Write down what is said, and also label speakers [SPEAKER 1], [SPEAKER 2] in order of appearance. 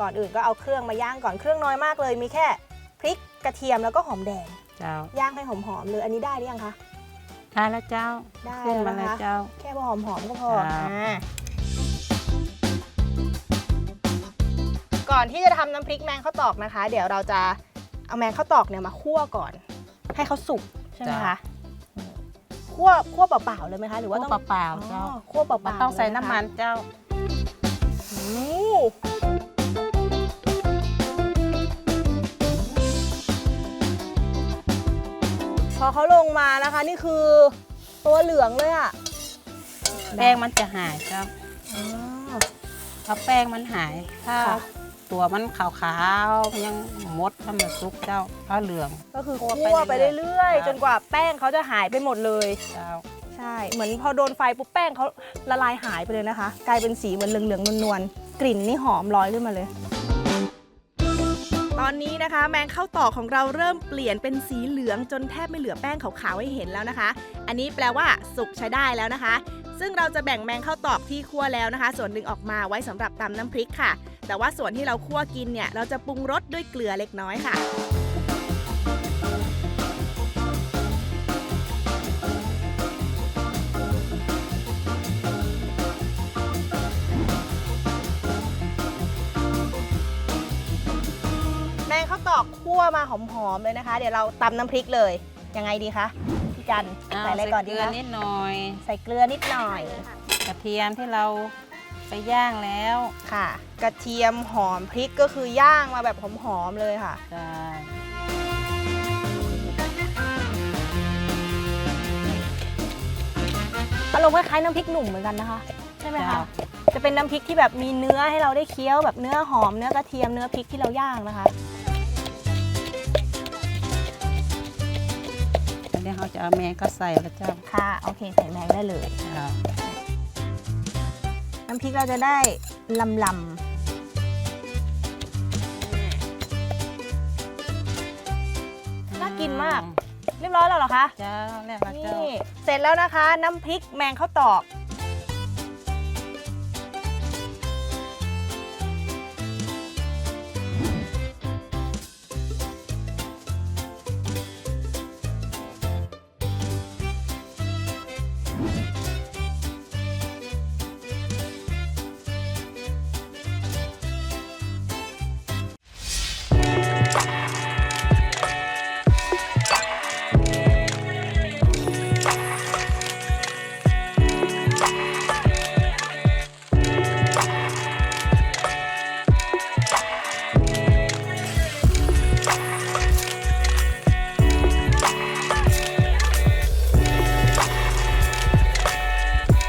[SPEAKER 1] ก่อนอื่นก็เอาเครื่องมาย่างก่อนเครื่องน้อยมากเลย มีแค่พริกกระเทียมแล้วก็หอมแดง
[SPEAKER 2] เจ้า
[SPEAKER 1] ย่างให้หอมๆเลยอันนี้ได้หรือยังคะ
[SPEAKER 2] ทานแล้วเจ้า
[SPEAKER 1] ได้
[SPEAKER 2] ขึ้น
[SPEAKER 1] แล้ว
[SPEAKER 2] มาเลย
[SPEAKER 1] นะคะ
[SPEAKER 2] เจ้า
[SPEAKER 1] แค่พอหอมๆก็พอ
[SPEAKER 2] ครับ
[SPEAKER 1] อ่าก่อนที่จะทำน้ำพริกแมงข้าวตอกนะคะ เดี๋ยวเราจะเอาแมงข้าวตอกเนี่ยมาคั่วก่อน ให้เขาสุกใช่ไหมคะคั่วคั่วเปล่าๆเลยไหมคะหรือว่า
[SPEAKER 2] คั่ว
[SPEAKER 1] ต้อง
[SPEAKER 2] เปล่าๆเจ้า
[SPEAKER 1] อ๋อคั่วเปล่าๆ
[SPEAKER 2] มันต้องใส่
[SPEAKER 1] เลยะคะ
[SPEAKER 2] น้ำมันเจ้า
[SPEAKER 1] โอ้ เขาลงมานะคะ นี่คือตัวเหลืองเลยอะ
[SPEAKER 2] แป้งมันจะหายเจ้า
[SPEAKER 1] อ๋อ
[SPEAKER 2] ถ้าแป้งมันหายถ้า
[SPEAKER 1] ค่ะ
[SPEAKER 2] ตัวมันขาวๆมันยังมดถ้ามันซุกเจ้าผ้าเหลือง
[SPEAKER 1] ก็คือ
[SPEAKER 2] คั่ว
[SPEAKER 1] ไป
[SPEAKER 2] เรื่
[SPEAKER 1] อ
[SPEAKER 2] ย
[SPEAKER 1] ๆ จนกว่าแป้งเขาจะหายไปหมดเลย
[SPEAKER 2] เจ้า
[SPEAKER 1] ใช่ เหมือนพอโดนไฟปุ๊บแป้งเขาละลายหายไปเลยนะคะ กลายเป็นสีเหมือนเหลืองๆนวลๆกลิ่นนี่หอมลอยขึ้นมาเลย อนนี้นะคะ แมงข้าวตอกของเราเริ่มเปลี่ยนเป็นสีเหลืองจนแทบไม่เหลือแป้งขาวๆให้เห็นแล้วนะคะ อันนี้แปลว่าสุกใช้ได้แล้วนะคะ ซึ่งเราจะแบ่งแมงข้าวตอกที่คั่วแล้วนะคะ ส่วนหนึ่งออกมาไว้สำหรับตำน้ำพริกค่ะ แต่ว่าส่วนที่เราคั่วกินเนี่ยเราจะปรุงรสด้วยเกลือเล็กน้อยค่ะ คั่วมาหอมๆเลยนะคะ เดี๋ยวเราตำน้ำพริกเลยยังไงดีคะพี่จันใส่อะไรก่อนดี
[SPEAKER 2] เกลือ
[SPEAKER 1] คะ
[SPEAKER 2] นิดหน่อย
[SPEAKER 1] ใส่เกลือนิดหน่อย
[SPEAKER 2] กระเทียมที่เราไปย่างแล้ว
[SPEAKER 1] ค่ะ กระเทียมหอมพริกก็คือย่างมาแบบหอมๆเลยค่ะ
[SPEAKER 2] ใช่
[SPEAKER 1] อารมณ์คล้ายๆน้ำพริกหนุ่มเหมือนกันนะคะ ใช่ไหมคะ
[SPEAKER 2] เจ้า
[SPEAKER 1] จะเป็นน้ำพริกที่แบบมีเนื้อให้เราได้เคี้ยวแบบเนื้อหอมเนื้อกระเทียมเนื้อพริกที่เราย่างนะคะ
[SPEAKER 2] นนี้เขาจะเอาแมงก็ใส่แล้วเจ้า
[SPEAKER 1] ค่ะ โอเค ใส่แมงได้เลย
[SPEAKER 2] เจ้า
[SPEAKER 1] น้ำพริกเราจะได้ลำลำน่ากินมาก เรียบร้อยแล้วเหรอคะ
[SPEAKER 2] เจ้าแล้วละเจ้า
[SPEAKER 1] นี่ เสร็จแล้วนะคะ น้ำพริกแมงข้าวตอก